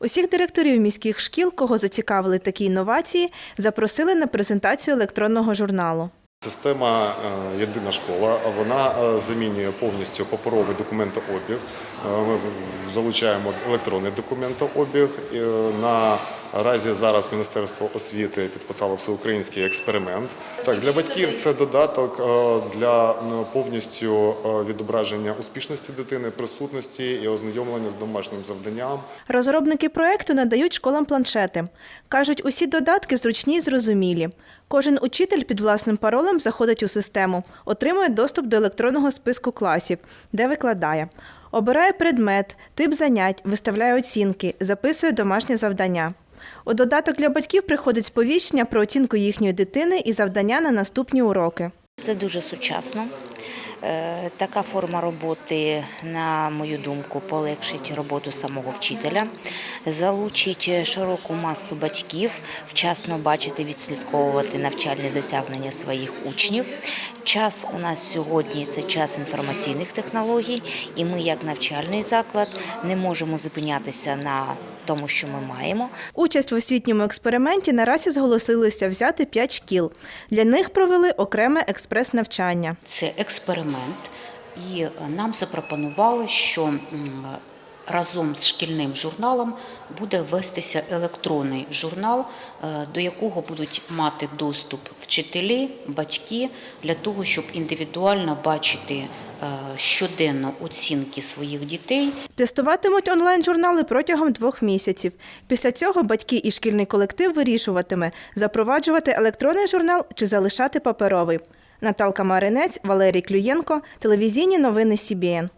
Усіх директорів міських шкіл, кого зацікавили такі інновації, запросили на презентацію електронного журналу. Система е, Єдина школа вона е, замінює повністю паперовий документообіг. Е, Ми залучаємо електронний документообіг. Наразі зараз Міністерство освіти підписало всеукраїнський експеримент. Так, для батьків це додаток для повністю е, відображення успішності дитини, присутності і ознайомлення з домашнім завданням. Розробники проекту надають школам планшети. Кажуть, усі додатки зручні і зрозумілі. Кожен учитель під власним паролем заходить у систему, отримує доступ до електронного списку класів, де викладає. Обирає предмет, тип занять, виставляє оцінки, записує домашнє завдання. У додаток для батьків приходить сповіщення про оцінку їхньої дитини і завдання на наступні уроки. Це дуже сучасно. Е, Така форма роботи, на мою думку, полегшить роботу самого вчителя, залучить широку масу батьків, вчасно бачити, відслідковувати навчальні досягнення своїх учнів. Час у нас сьогодні це час інформаційних технологій, і ми, як навчальний заклад, не можемо зупинятися на тому, що ми маємо. Участь в освітньому експерименті наразі зголосилися взяти 5 шкіл. Для них провели окреме експрес-навчання. Це експеримент, і нам запропонували, що разом з шкільним журналом буде вестися електронний журнал, е, до якого будуть мати доступ вчителі, батьки для того, щоб індивідуально бачити щоденно оцінки своїх дітей Тестуватимуть онлайн-журнали протягом двох місяців. Після цього батьки і шкільний колектив вирішуватиме, запроваджувати електронний журнал чи залишати паперовий. Наталка Маринець, Валерій Клюєнко, телевізійні новини СІБІН.